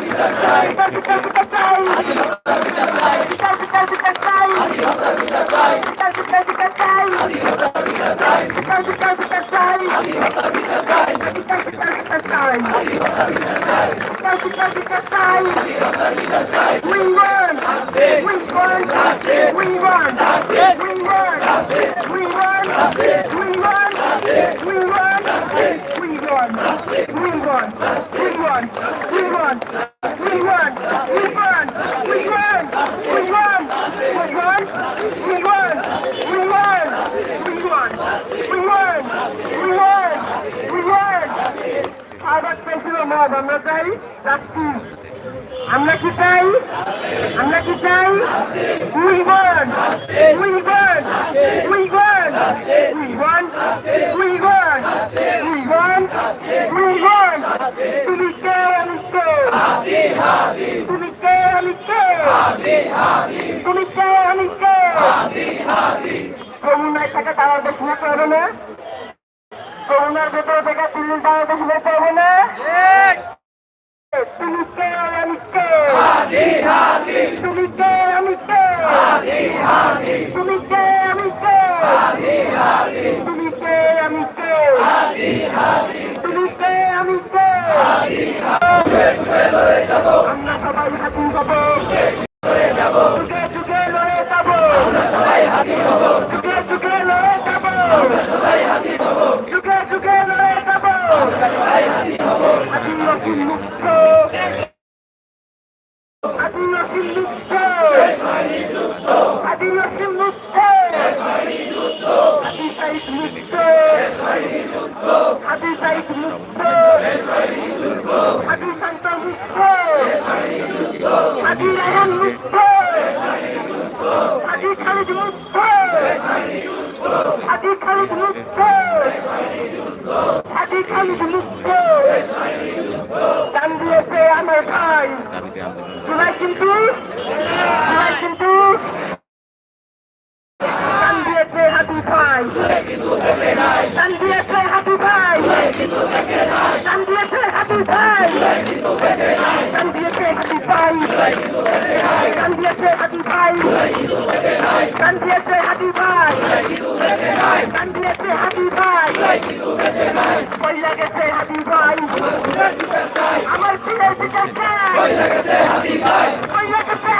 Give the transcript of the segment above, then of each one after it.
We run! We run! We run! hustle. We run, hustle. We run, hustle. We run, hustle. We run, hustle. We run, hustle. আমরা চাই যাচ্ছি আমরা কি চাই? আমরা কি চাই? We want we want we want we want we want we want we তুমি কে, আমি কে? তুমি কে, আমি কে? তুমি কে, আমি কে? করুণায় থাকা তারা নিতে হবে না? করুণার ভেতরে থাকা দিল্লির তারা দেশ নিতে হবে না? তুমি কে আমি কে তুমি কে আমি কে তুমি কে আমি কে তুমি কে আমি কে তুমি কে আমি কে আমরা সবাই হাতি হব যুগে যুগে লড়ে যাব যুগে যুগে লড়ে যাব যুগে যুগে লড়ে যাব আদিবাসী মুক্ত আদিবাসী মুক্ত আদিবাসী মুক্ত আদিবাসী মুক্ত আদিবাসী মুক্ত আদি শান্ত মুক্ত আদি রায়ন মুক্ত আদি খালিদ মুক্ত আদি খালিদ মুক্ত আদি খালিদ মুক্ত দান দিয়েছে আমার ভাই জুলাই কিন্তু দান দিয়েছে হাতি ভাই দান দিয়েছে হাতি ভাই দান দিয়েছে হাতি ভাই দান দিয়েছে হাতি ভাই দান দিয়েছে হাতি ভাই দান দিয়েছে হাতি ভাই দান দিয়েছে হাতি ভাই কইলা গেছে হাতি ভাই আমার ফুলের বিচার চাই কইলা গেছে হাতি ভাই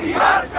Criados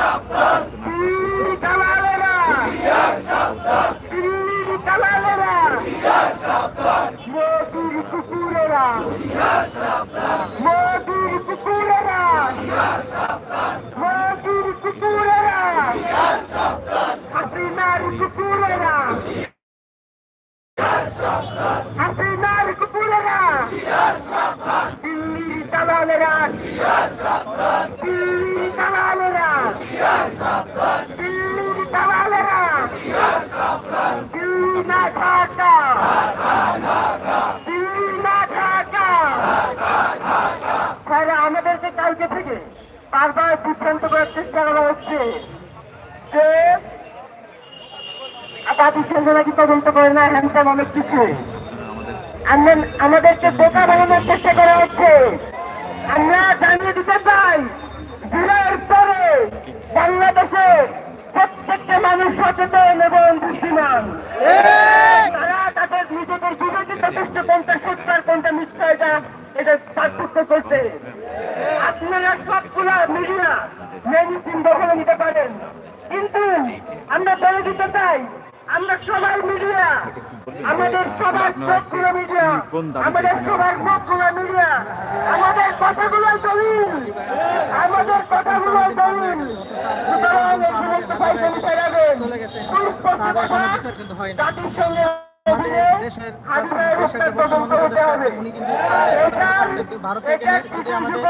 বারবার বিভ্রান্ত করার চেষ্টা করা হচ্ছে যে নাকি তদন্ত করে না হ্যান্ডসাম অনেক কিছু। আমরা আমাদেরকে বোকা বানানোর চেষ্টা করা হচ্ছে। আমরা জানিয়ে দিতে চাই জুলাইয়ের পরে বাংলাদেশে প্রত্যেকটা মানুষ সচেতন এবং বুদ্ধিমান। তারা তাদের নিজেদের বিবেকে যথেষ্ট কোনটা সত্য আর কোনটা মিথ্যা এটা এটা পার্থক্য করতে আপনারা সবগুলা মিডিয়া মেডিসিন দখলে নিতে পারেন। কিন্তু আমরা বলে দিতে চাই আমরা সবাই মিডিয়া আমাদের সবার চোখগুলো মিডিয়া আমাদের সবার মুখগুলো মিডিয়া আমাদের কথাগুলো দলিল আমাদের কথাগুলো দলিল। সুতরাং এই সমস্ত পয়সা কিন্তু হয়নি। জাতির সঙ্গে দেশের দেশের যে বর্তমান উপদেষ্টা আছে, উনি কিন্তু ভারত যদি আমাদের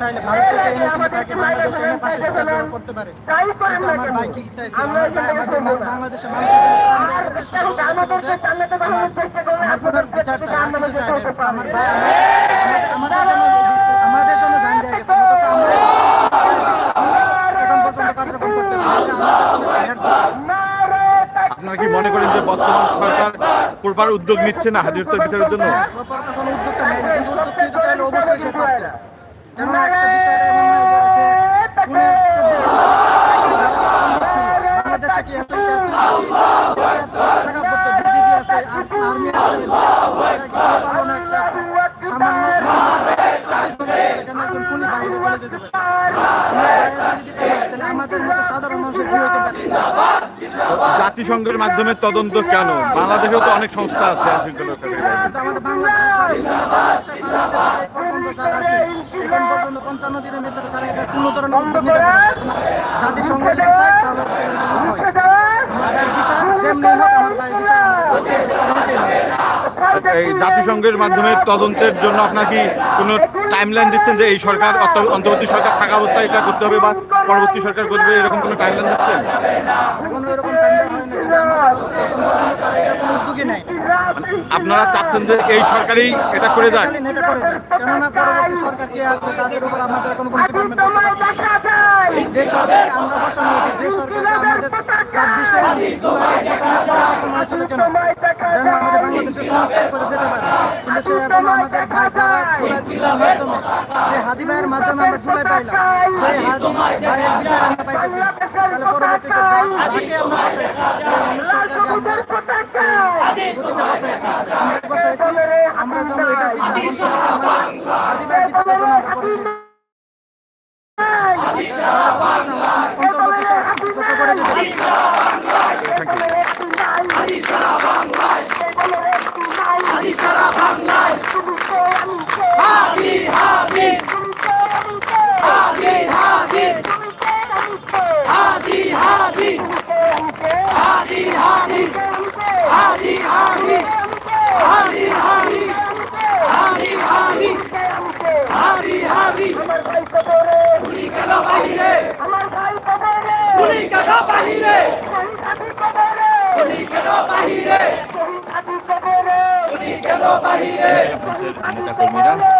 চাইলে ভারত থেকে করতে পারে। কিন্তু আমার চাইছে আমার ভাই বাংলাদেশের মানুষের জন্য আমাদের জন্য জান গেছে আমরা এখন পর্যন্ত কার্যক্রম করতে পারি না। আমাদের জন্য নারে তাকবীর! আপনারা কি মনে করেন যে বর্তমান সরকার প্রপার উদ্যোগ নিচ্ছে না হাজি হত্যার বিচারের জন্য উদ্যোগটা অবশ্যই একটা বিচার এমন বিজেপি আছে আর্মি আছে কি না একটা সামান্য এখানে একজন খুনি বাইরে চলে যেতে পারে। তাহলে আমাদের মতো সাধারণ মানুষের কি হতে পারে? জাতিসংঘের মাধ্যমে তদন্ত কেন? বাংলাদেশেও তো অনেক সংস্থা আছে। কিন্তু আমাদের এখন পর্যন্ত পঞ্চান্ন দিনের ভিতরে তারা এটা কোনো ধরনের উদ্যোগ নিতে পারে জাতিসংঘ যদি চায় তাহলে হয়। আমার ভাইয়ের বিচার যেমনি হোক আমার ভাইয়ের বিচার আমাদের করতেই হবে। এই জাতিসংঘের মাধ্যমে তদন্তের জন্য আপনার কি কোনো টাইমলাইন দিচ্ছেন যে এই সরকার অন্তর্বর্তী সরকার থাকা অবস্থায় এটা করতে হবে বা পরবর্তী সরকার করবে এরকম কোনো টাইমলাইন দিচ্ছেন? টাইম দেওয়া না যদি আমাদের এখন পর্যন্ত তারা এটা কোনো উদ্যোগই নেয় আপনারা চাচ্ছেন যে এই সরকারই এটা করে যাক? যায় কেননা পরবর্তী সরকার কে আসবে তাদের উপর আমাদের কোনো যে সরকার আমরা বসানো যে সরকারকে আমাদের ছাব্বিশে জুলাই বসানো হয়েছিল কেন? যেন আমাদের বাংলাদেশের সংস্কার করে যেতে পারে। কিন্তু সে এখন আমাদের ভাই যারা জুলাই যুদ্ধের মাধ্যমে যে হাদি ভাইয়ের মাধ্যমে আমরা জুলাই পাইলাম সেই হাদি ভাইয়ের বিচার আমরা পাইতেছি। তাহলে পরবর্তীতে যাকে আমরা বসাইছি অন্য সরকারকে আমরা গতিতে বসাইছি। আমরা বসাইছি আমরা যেন এটা বিচার হাদি ভাইয়ের বিচারের জন্য আমরা করে। অন্তর্বর্তী সরকার চোখে করে যেতে পারে। আমার ভাই কবরে আমার ভাই কবরে শহীদ হাতি কবরে শহীদ হাতি। কবরে নেতা কর্মীরা শহীদ হাতি কবরে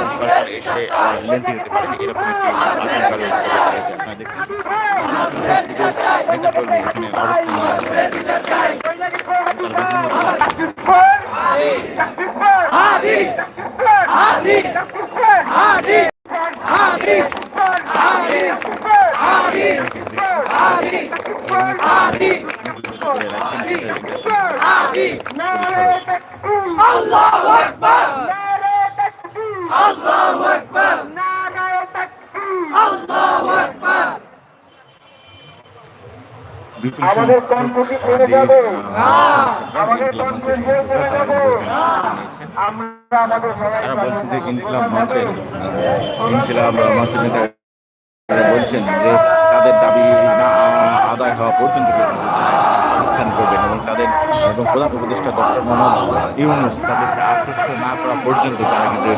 সরকার এসে লেন্থি হতে পারে এরকম একটি আশঙ্কা রয়েছে আপনারা দেখুন নেতা এখানে অবস্থান নিয়ে আছে আল্লাহু আকবার নারে তাকবীর আল্লাহু আকবার নারে তাকবীর আল্লাহু আকবার বিপুল আমাদের সংখ্যক কণ্ঠকে পড়ে হাদির, যাবে। আহ, আমাদের ইনকিলাব কণ্ঠে মঞ্চের পড়ে সমর্থকরা তারা যাবে। নিয়েছেন। আমরা আমাদের তারা বলছে যে ইনকিলাব মঞ্চের ইনকিলাব মঞ্চের নেতারা বলছেন যে তাদের দাবি না আদায় হওয়া পর্যন্ত অবস্থান করবেন এবং তাদের এবং প্রধান উপদেষ্টা ডক্টর মোহাম্মদ ইউনুস তাদেরকে আশ্বস্ত না করা পর্যন্ত তারা কিন্তু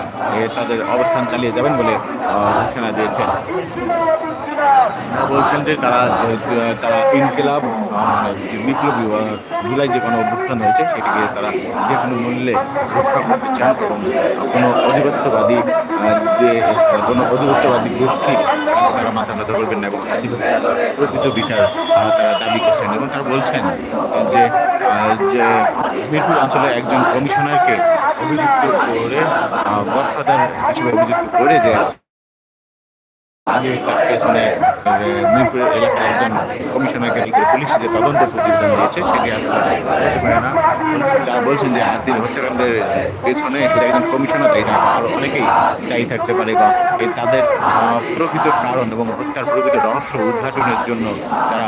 তাদের অবস্থান চালিয়ে যাবেন বলে ঘোষণা দিয়েছেন তারা বলছেন যে তারা তারা ইনকিলাব যে বিপ্লবী জুলাই যে কোনো অভ্যুত্থান হয়েছে, সেটিকে তারা যে কোনো মূল্যে রক্ষা করতে চান এবং কোনো অধিপত্যবাদী কোনো অধিপত্যবাদী গোষ্ঠী তারা মাথা নত করবেন না এবং প্রকৃত বিচার তারা দাবি করছেন এবং তারা বলছেন যে যে মিরপুর অঞ্চলের একজন কমিশনারকে অভিযুক্ত করে গডফাদার হিসেবে অভিযুক্ত করে যে আগে পেছনে মিরপুর এলাকার একজন কমিশনারকে করে পুলিশ যে তদন্ত প্রতিবেদন দিয়েছে, সেটি পারে তারা বলছেন যে হাতির হত্যাকাণ্ডের পেছনে সেটা একজন কমিশনার দায়ী না? আরও অনেকেই দায়ী থাকতে পারে বা এই তাদের প্রকৃত কারণ এবং হত্যার প্রকৃত রহস্য উদ্ঘাটনের জন্য তারা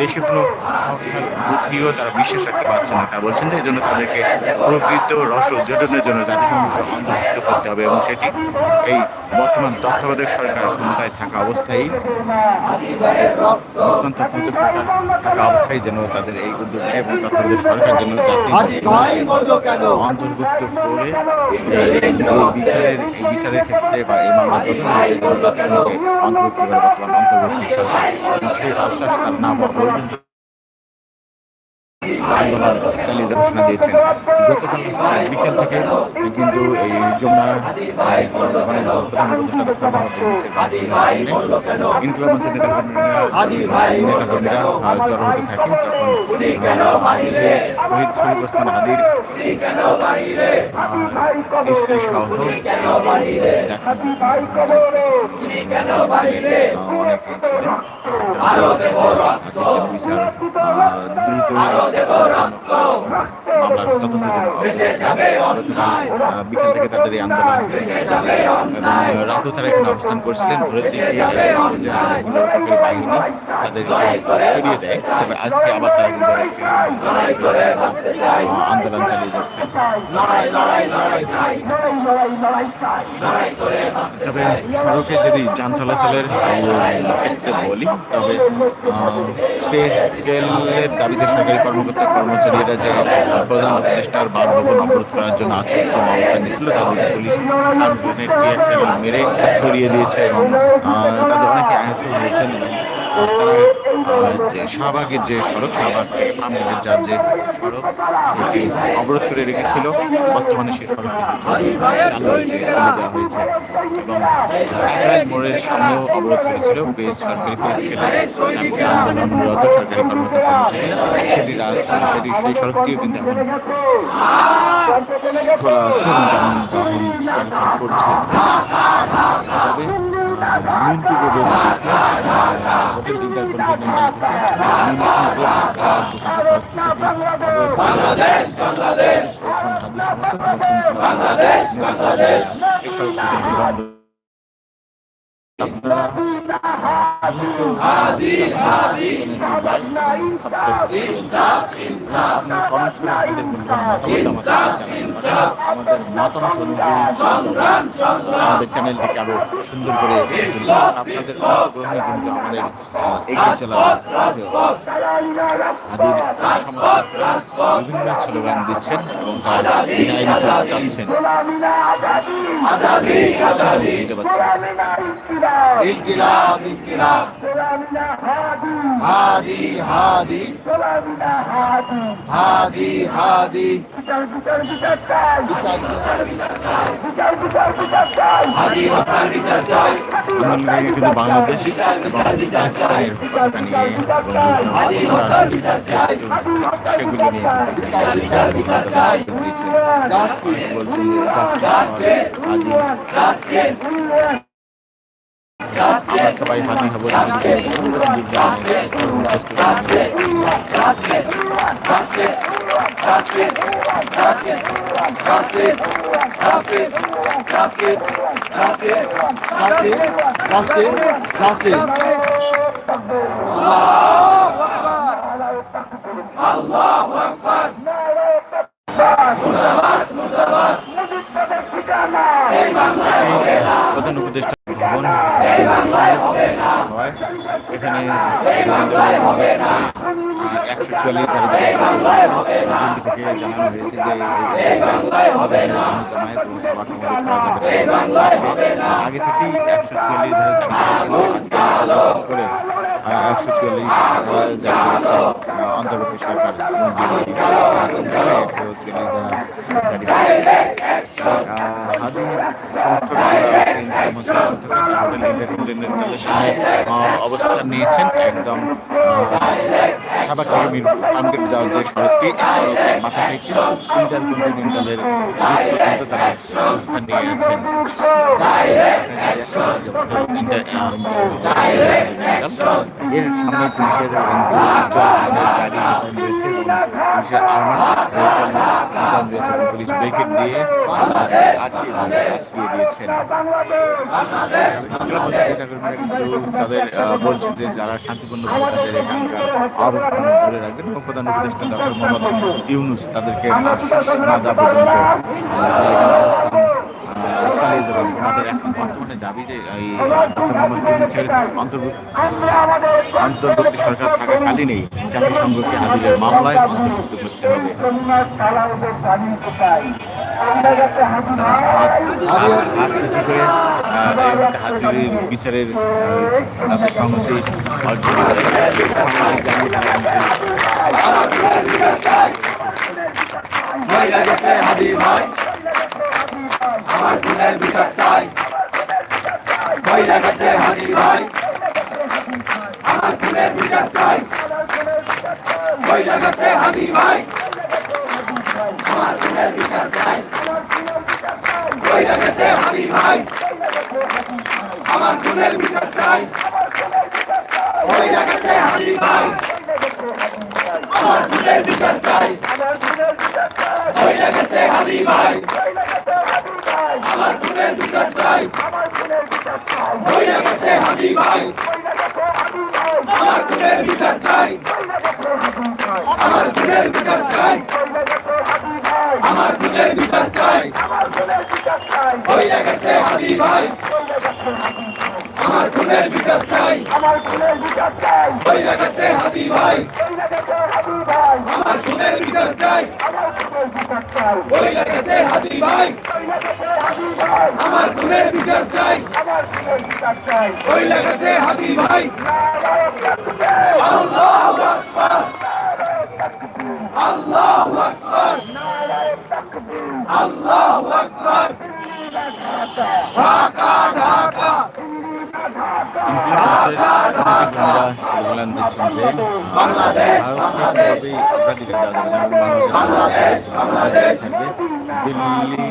দেশে কোনো সংস্থার প্রতিও তারা বিশ্বাস রাখতে পারছে না। তারা বলছেন যে এই জন্য তাদেরকে প্রকৃত রহস্য উদ্ঘাটনের জন্য জাতিসংঘকে অন্তর্ভুক্ত করতে হবে এবং সেটি এই বর্তমান তত্ত্বাবধায়ক সরকার ক্ষমতায় থাকা অবস্থায় তত্ত্বাবধায়ক সরকার থাকা অবস্থায় যেন তাদের এই উদ্যোগ নেয় এবং তত্ত্বাবধায়ক সরকার যেন জাতি অন্তর্ভুক্ত করে বিচারের, এই বিচারের ক্ষেত্রে বা এই মামলা তদন্তের অন্তর্ভুক্ত করে বর্তমান অন্তর্বর্তী সরকার সেই আশ্বাস তার না পাওয়া পর্যন্ত আন্দোলন চালিয়ে যাওয়ার ঘোষণা দিয়েছেন। গতকাল বিকেল থেকে কিন্তু এই যমুনা মানে তারা আহ, দ্রুত মামলার তদন্ত বিকেল থেকে তাদের এই আন্দোলন রাতেও তারা এখানে অবস্থান করছিলেন। ভোরের দিকে রক্ষাকারী বাহিনী তাদের সরিয়ে দেয় তবে আজকে আবার তারা কিন্তু আন্দোলন চালিয়ে যাচ্ছে। তবে সড়কে যদি যান চলাচলের ক্ষেত্রে বলি, তবে পে স্কেলের দাবিতে সরকারি কর্মকর্তা, কর্মচারীরা যে প্রধান উপদেষ্টার বাসভবন অবরোধ করার জন্য আছে এবং অবস্থান নিয়েছিল, তাদের পুলিশ সার্বজনীন মেরে সরিয়ে দিয়েছে এবং তাদের অনেকে আহত হয়েছেন। যে শাহবাগের যে সড়ক, শাহবাগ পামগেটের যার যে সড়ক, সেটি অবরোধ করে রেখেছিল। বর্তমানে সেই সড়ক চালু হয়েছে খুলে দেওয়া হয়েছে এবং কাকরাইল মোড়ের সামনেও অবরোধ করেছিল। বেশ সরকারি খেলে আন্দোলনরত সরকারি কর্মকর্তা কর্মচারীরা সেটি সেটি সেই সড়কটিও কিন্তু এখন খোলা আছে এবং যানবাহন চলাচল করছে। তবে মিন্টু রোডের দিকে হোটেল ইন্টারকন্টিনেন্টাল বাংলাদেশ বাংলাদেশ। বাংলাদেশ বাংলাদেশ আমাদের অনুযায়ী আমাদের চ্যানেলটিকে আরও সুন্দর করে আপনাদের অংশগ্রহণে কিন্তু আমাদের এগিয়ে চলার আদির বিভিন্ন স্লোগান দিচ্ছেন এবং তারা ইনকিলাব। ইনকিলাব হাদি। হাদি হাদি। হাদি। বিচার হাদি হত্যার বিচার চাই। আমরা কিন্তু বাংলাদেশ এবং পাকিস্তানের পতাকা নিয়ে সেগুলো নিয়ে আমরা সবাই হাতি হব প্রধান উপদেষ্টা ভবন হয় এখানে একশো চুয়াল্লিশ ধারে থেকে জানানো হয়েছে যে জামায়াত এবং সবার সমাবেশ করা আগে থেকেই একশো চুয়াল্লিশ ধারে সরকার অবস্থান নিয়েছেন একদম সাবাক কর্মীর যাওয়ার যে সড়কটি মাথা থেকে পর্যন্ত তারা অবস্থান নিয়েছেন এর সামনে পুলিশের দিয়ে দিয়েছেন। তাদের বলছে যে যারা শান্তিপূর্ণভাবে তাদের এখানকার অবস্থান ধরে রাখবেন এবং প্রধান উপদেষ্টা ডক্টর মোহাম্মদ ইউনুস তাদেরকে আশ্বাস অবস্থান চালিয়ে যাবেন। তাদের এখন বর্তমানে দাবি যে, এই ডক্টর মোহাম্মদ ইউনুসের অন্তর্বর্তী সরকার থাকাকালীনই জাতিসংঘকে হাদিদের মামলায় অন্তর্ভুক্ত করতে হবে। বিচারের সাথে জানিয়ে তারা কিন্তু মহিলা গেছে হাদি ভাই। আমার খুনের বিচার চাই। মহিলা গেছে হাদি ভাই। আমার খুনের বিচার চাই। মহিলা গেছে হাদি ভাই। আমার খুনের বিচার চাই। মহিলা গেছে হাদি ভাই। আমার খুনের বিচার চাই মহিলা গেছে হাদি ভাই আমার মহিলা গেছে হাদি ভাই আমার খুনের বিচার চাই গেছে হাদি ভাই আমার খুনের বিচার চাই আমার আমার খুনের বিচার চাই মহিলা গেছে হাদি ভাই আমার খুনের বিচার চাই। আমার খুনের বিচার চাই। ওই লাগাছে হাবি ভাই। ওই লাগাছে হাবি ভাই। আমার খুনের বিচার চাই। আমার খুনের বিচার চাই। ওই লাগাছে হাবি ভাই। ওই লাগাছে হাবি ভাই। আমার খুনের বিচার চাই। আমার খুনের বিচার চাই। ওই লাগাছে হাবি ভাই। আল্লাহু আকবার। আল্লাহু আকবার। আল্লাহু আকবার। ঢাকা স্লোগান দিচ্ছেন যে ভারতভাবেই অগ্রাধিকার দেওয়া যাবে না বাংলাদেশ। থাকবে দিল্লি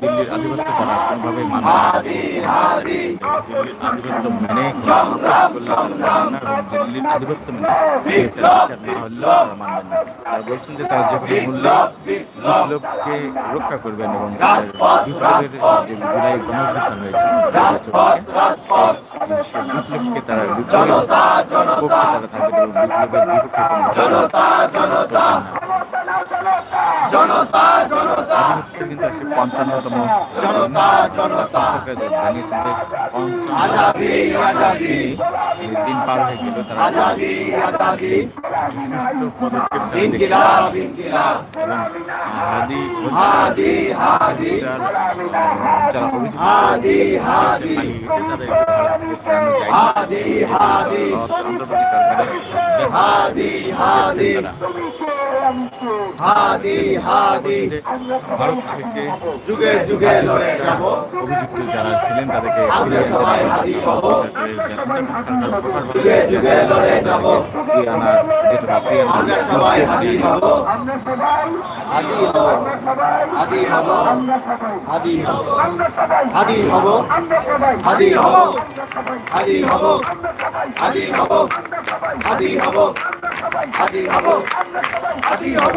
দিল্লির আধিপত্য করা কোনোভাবে মানবে না। দিল্লির আধিপত্য মেনে দিল্লির আধিপত্য মেনে মানবেন তারা বলছেন যে তারা যে কোনো মূল্যে বিপ্লবকে রক্ষা করবেন এবং বিপ্লবের যে জুলাই গণঅভ্যুত্থান হয়েছে বিপ্লবকে তারা বিপ্লবের পক্ষে তারা থাকবেন এবং বিপ্লবের বিপক্ষে কোনো জনতা জনতা। জনতা জনতা। কিন্তু আসে পঞ্চান্নতম জনতা জনতা। জানিয়েছেন যে আজাদি আজাদি। দিন পার হয়ে গেল তারা। আজাদি আজাদি। সুষ্ঠু পদক্ষেপ ইনকিলাব ইনকিলাব। হাদি হাদি হাদি। যারা অভিযুক্ত হাদি হাদি। হাদি হাদি অন্তর্বর্তী সরকারের হাদি হাদি। হাদি হাদি যে ভারত থেকে যুগে যুগে লড়ে যাব অভিযুক্ত যারা ছিলেন তাদেরকে আমরা সবাই হাদি হব। যুগে যুগে লড়ে যাব। ফিরিয়ে আনার যেটা ফিরিয়ে আনার আমরা সবাই হাদি হব হাদি হব হাদি হব হাদি হব হাদি হব হাদি হব হাদি হব হাদি হব হাদি হব হাদি হব হাদি হব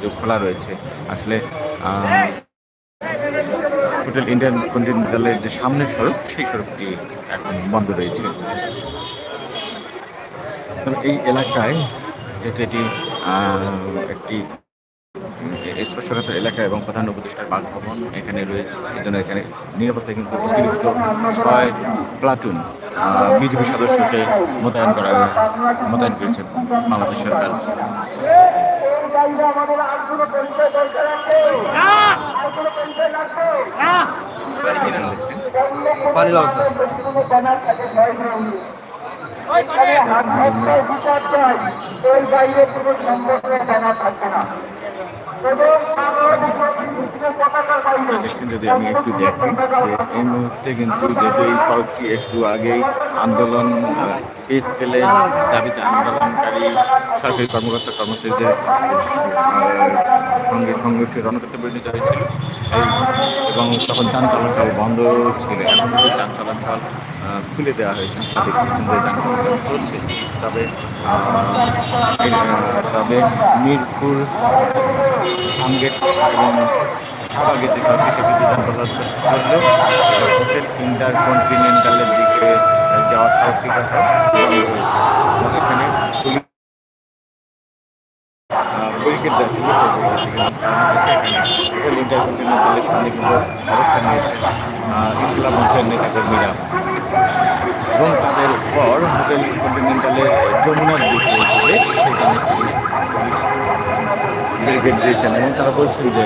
যে খোলা রয়েছে। আসলে হোটেল ইন্ডিয়ান কন্টিনেন্টালের যে সামনের সড়ক, সেই সড়কটি এখন বন্ধ রয়েছে। তবে এই এলাকায় যেহেতু এটি একটি স্পর্শকাতর এলাকা এবং প্রধান উপদেষ্টার বাসভবন এখানে রয়েছে, এই জন্য এখানে নিরাপত্তা কিন্তু অতিরিক্ত ছয় প্লাটুন বিজেপি সদস্যকে মোতায়েন করা, মোতায়েন করেছে বাংলাদেশ সরকার। বাইরে আমাদের আর কোনো পরিচয় দরকার আছে? আর কোনো পরিচয় লাগবে বাইরে কোনো থাকবে না। এবং দেখছেন যদি আমি একটু দেখি যে এই মুহূর্তে কিন্তু যেহেতু এই সড়কটি একটু আগেই আন্দোলন পে স্কেলে দাবিতে আন্দোলনকারী সরকারি কর্মকর্তা, কর্মচারীদের সঙ্গে সংঘর্ষে রণক্ষেত্রে পরিণত হয়েছিল। এই- এবং তখন যান চলাচল বন্ধ ছিল। এখন যান চলাচল খুলে দেওয়া হয়েছে। আপনারা দেখতেছেন যে যান চলাচল চলছে। তবে তবে মিরপুর, আমগেট এবং শাহবাগের যে সবচেয়ে বিদ্যুৎ চলাচল করলেও হোটেল ইন্টার কন্টিনেন্টালের দিকে যাওয়ার সড়কটি কথা বন্ধ হয়েছে এখানে পুলিশ সামনে কিন্তু অবস্থান নিয়েছে ইনকিলাব মঞ্চের নেতাকর্মীরা। এবং তাদের পর হোটেল কন্টিনেন্টালের যমুনার দিকে সেখানে ব্রিগেড দিয়েছেন। এবং তারা বলছেন যে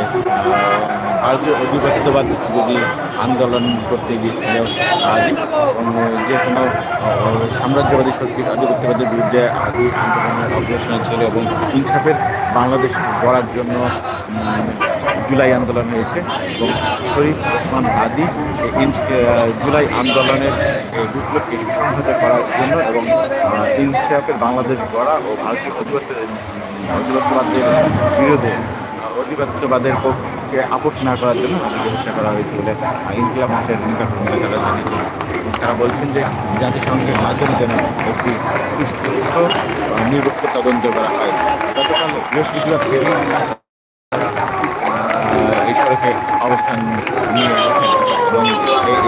ভারতীয় অধিপত্যবাদ যদি আন্দোলন করতে গিয়েছিল আদি যে কোনো সাম্রাজ্যবাদী শক্তির আধিপত্যবাদের বিরুদ্ধে আদি আন্দোলনের অগ্রসর ছিল এবং ইনসাফের বাংলাদেশ গড়ার জন্য জুলাই আন্দোলন হয়েছে এবং শরীফ ওসমান আদি জুলাই আন্দোলনের বিপ্লবকে সুসংহত করার জন্য এবং ইনসাফের বাংলাদেশ গড়া ও ভারতীয় অধিপত্যবাদের বিরোধে অধিপত্যবাদের পক্ষে আপোষ না করার জন্য তাদেরকে হত্যা করা হয়েছে বলে ইনকিলাব মঞ্চের নেতাকর্মীরা তারা জানিয়েছেন। তারা বলছেন যে জাতিসংঘের মাধ্যমে যেন একটি সুস্থ নিরপেক্ষ তদন্ত করা হয়। গতকাল বৃহস্পতিবার সড়কে অবস্থান নিয়ে গেছেন। এবং এই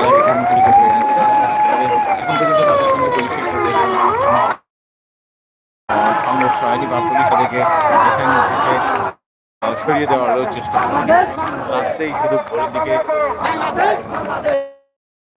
এলাকাকে মুখরিত করে যাচ্ছে। তবে এখন পর্যন্ত তাদের সঙ্গে পুলিশের সংঘর্ষ হয়নি বা পুলিশ তাদেরকে এখান থেকে সরিয়ে দেওয়ারও চেষ্টা করেন। রাতেই শুধু ভোরের দিকে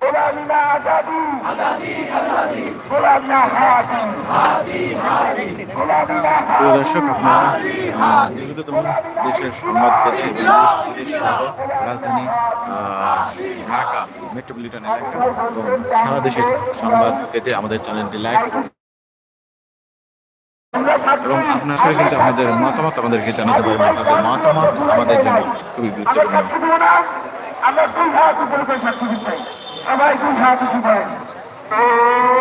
দালালিনা রাজপথ আজাদি। প্রিয় দর্শক আপনারা নিয়মিততম দেশের সংবাদ পেতে বিদেশ রাজধানী ঢাকা মেট্রোপলিটন এলাকা এবং সারা দেশের সংবাদ পেতে আমাদের চ্যানেলটি লাইক এবং আপনার সাথে কিন্তু আপনাদের মতামত আমাদেরকে জানাতে পারেন। আপনাদের মতামত আমাদের জন্য খুবই গুরুত্বপূর্ণ। না আমরা দুই হাত উপরে করে সাক্ষী দিচ্ছি। সবাই হাত উঁচু করেন